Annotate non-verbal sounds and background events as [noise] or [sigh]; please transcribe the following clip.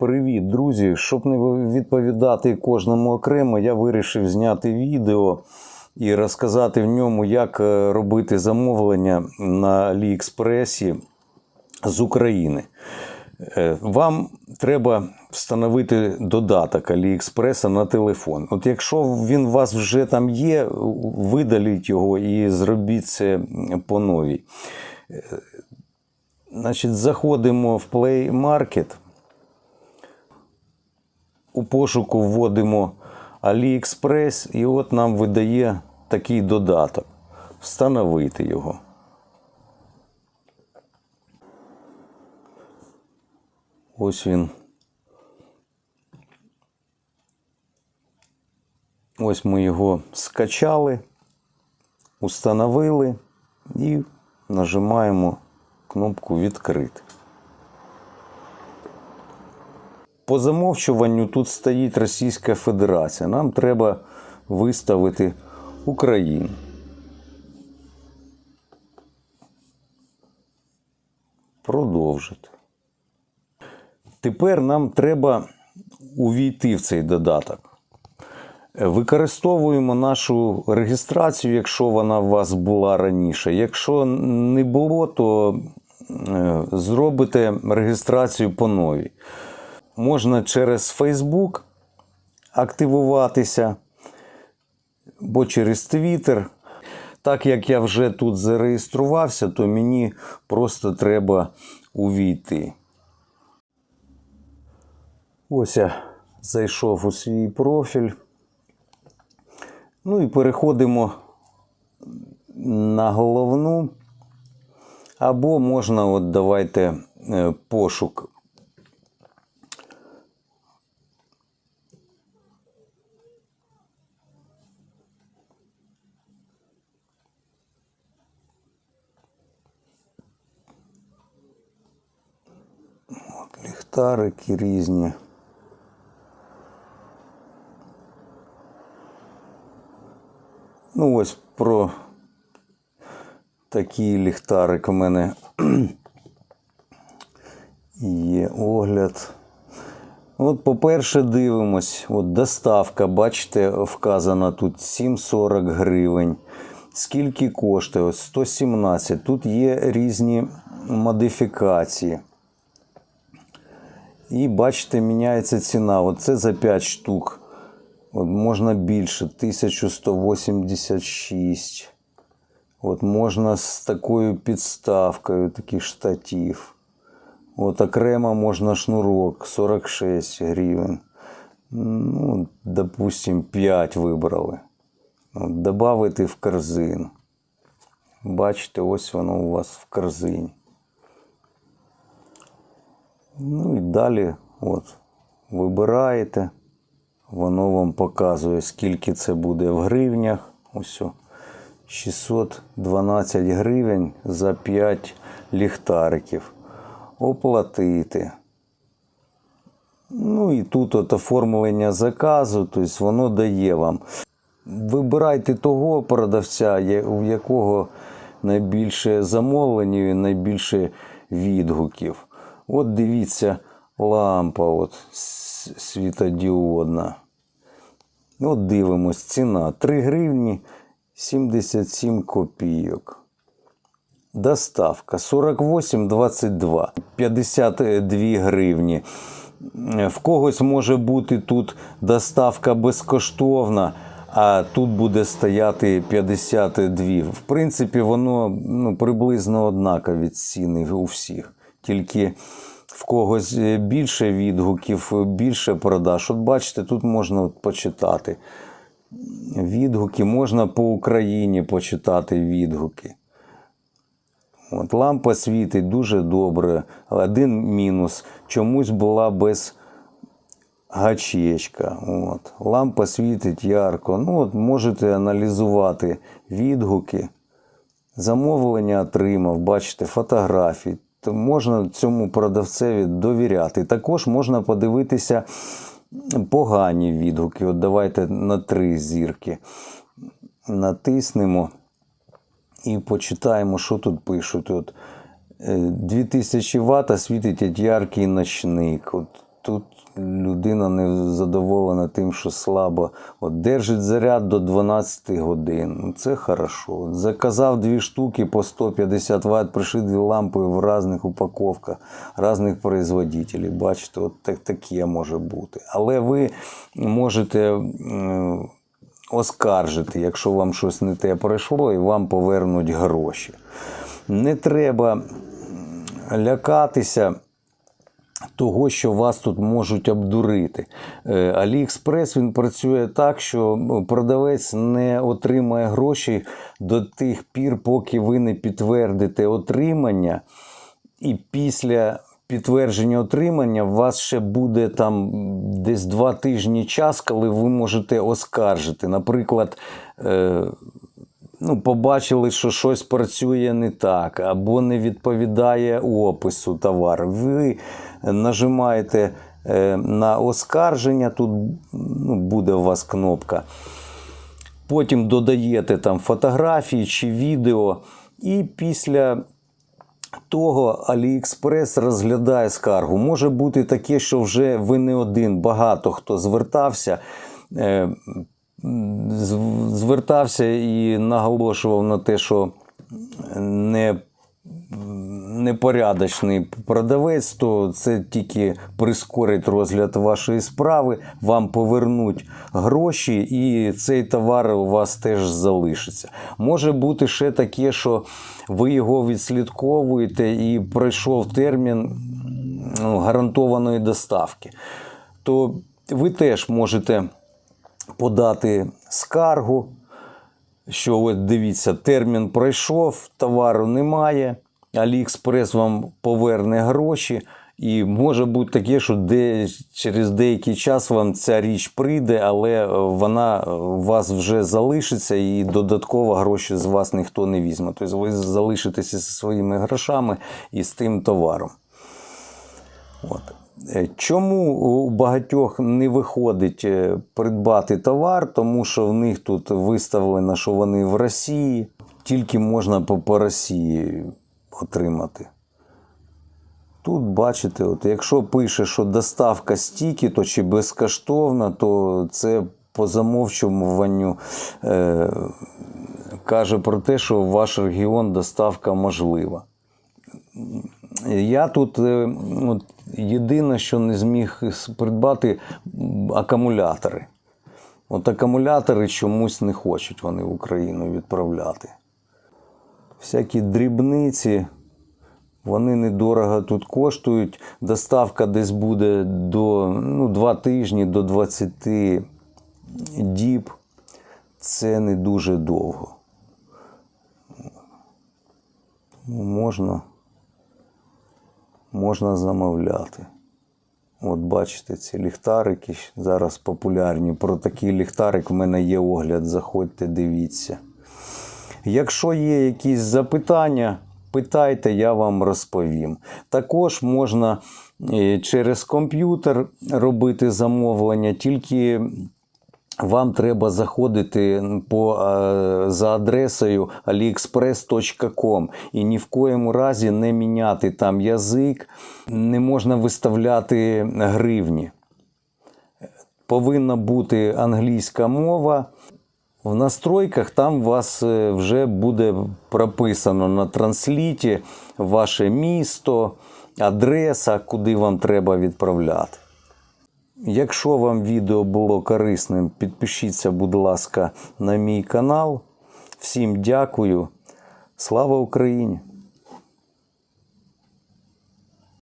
Привіт, друзі! Щоб не відповідати кожному окремо, я вирішив зняти відео і розказати в ньому, як е, робити замовлення на Аліекспресі з України. Е, Вам треба встановити додаток Аліекспреса на телефон. От якщо він у вас вже там є, видаліть його і зробіть це по новій. Е, Значить, заходимо в Play Market. У пошуку вводимо AliExpress, і от нам видає такий додаток. Встановити його. Ось він. Ось ми його скачали, установили і нажимаємо кнопку Відкрити. По замовчуванню тут стоїть Російська Федерація. Нам треба виставити Україну. Продовжити. Тепер нам треба увійти в цей додаток. Використовуємо нашу реєстрацію, якщо вона у вас була раніше. Якщо не було, то е, зробите реєстрацію по новій. Можна через Facebook активуватися, або через Twitter. Так як я вже тут зареєструвався, то мені просто треба увійти. Ось я зайшов у свій профіль. Ну і переходимо на головну. Або можна, от давайте е, пошук. От, ліхтарики різні. Ну, ось про такий ліхтарик у мене [clears throat] є огляд. От, по-перше, дивимось, от доставка, бачите, вказана тут 7,40 гривень. Скільки коштує? Ось 117. Тут є різні модифікації. І бачите, міняється ціна. Оце за 5 штук. От можна більше, 1186. От можна з такою підставкою, такий штатив. От окремо можна шнурок 46 гривень. Ну, допустим, 5 вибрали. От, Добавити в корзину. Бачите, ось воно у вас в корзині. Ну і далі от, вибираєте. Воно вам показує, скільки це буде в гривнях. Ось. 612 гривень за 5 ліхтариків. Оплатити. Ну і тут от оформлення заказу, тобто воно дає вам. Вибирайте того продавця, у якого найбільше замовлень і найбільше відгуків. От дивіться, лампа от світодіодна. От дивимось, ціна 3 гривні 77 копійок. Доставка 48,22, 52 гривні. В когось може бути тут доставка безкоштовна, а тут буде стояти 52. В принципі, воно ну, приблизно однакові ціни у всіх. Тільки в когось е, більше відгуків, більше продаж. От бачите, тут можна почитати відгуки, можна по Україні почитати відгуки. От, лампа світить дуже добре. Один мінус. Чомусь була без гачечка. От. Лампа світить ярко. Ну, от можете аналізувати відгуки. Замовлення отримав, бачите, фотографії. Можна цьому продавцеві довіряти. Також можна подивитися погані відгуки. От давайте на три зірки натиснемо і почитаємо, що тут пишуть. От, е, 2000 Вт світить яркий ночник. От, тут людина не задоволена тим, що слабо От держить заряд до 12 годин. Ну, Це хорошо. Заказав дві штуки по 150 Вт, прийшли дві лампи в різних упаковках, різних производителів. Бачите, от так, таке може бути. Але ви можете. Оскаржити, якщо вам щось не те пройшло, і вам повернуть гроші. Не треба лякатися того, що вас тут можуть обдурити. Е, Аліекспрес він працює так, що продавець не отримає гроші до тих пір, поки ви не підтвердите отримання, і після підтвердження отримання у вас ще буде там десь два тижні час, коли ви можете оскаржити. Наприклад, е, ну, побачили, що щось працює не так, або не відповідає опису товару. Ви нажимаєте е, на оскарження, тут ну, буде у вас кнопка. Потім додаєте там фотографії чи відео, і після того AliExpress розглядає скаргу. Може бути таке, що вже ви не один, багато хто звертався. Звертався і наголошував на те, що не непорядочний продавець, то це тільки прискорить розгляд вашої справи, вам повернуть гроші, і цей товар у вас теж залишиться. Може бути ще таке, що ви його відслідковуєте і пройшов термін ну, гарантованої доставки. То ви теж можете подати скаргу, що от дивіться, термін пройшов, товару немає. Аліекспрес вам поверне гроші, і може бути таке, що де, через деякий час вам ця річ прийде, але е, вона е, у вас вже залишиться, і додатково гроші з вас ніхто не візьме. Тобто ви залишитеся зі своїми грошами і з тим товаром. От. Е, Чому у багатьох не виходить е, придбати товар? Тому що в них тут виставлено, що вони в Росії, тільки можна по, по Росії отримати. Тут бачите, от якщо пише, що доставка стільки, то чи безкоштовна, то це по замовчуванню е, каже про те, що в ваш регіон доставка можлива. Я тут е, от, єдине, що не зміг придбати акумулятори. От акумулятори чомусь не хочуть вони в Україну відправляти. Всякі дрібниці, вони недорого тут коштують. Доставка десь буде до ну, 2 тижні до 20 діб. Це не дуже довго. Можна можна замовляти. От бачите, ці ліхтарики зараз популярні. Про такий ліхтарик в мене є огляд. Заходьте, дивіться. Якщо є якісь запитання, питайте, я вам розповім. Також можна е, через комп'ютер робити замовлення, тільки вам треба заходити по, е, за адресою aliexpress.com і ні в коєму разі не міняти там язик, не можна виставляти гривні. Повинна бути англійська мова. В настройках там вас е, вже буде прописано на трансліті ваше місто, адреса, куди вам треба відправляти. Якщо вам відео було корисним, підпишіться, будь ласка, на мій канал. Всім дякую. Слава Україні!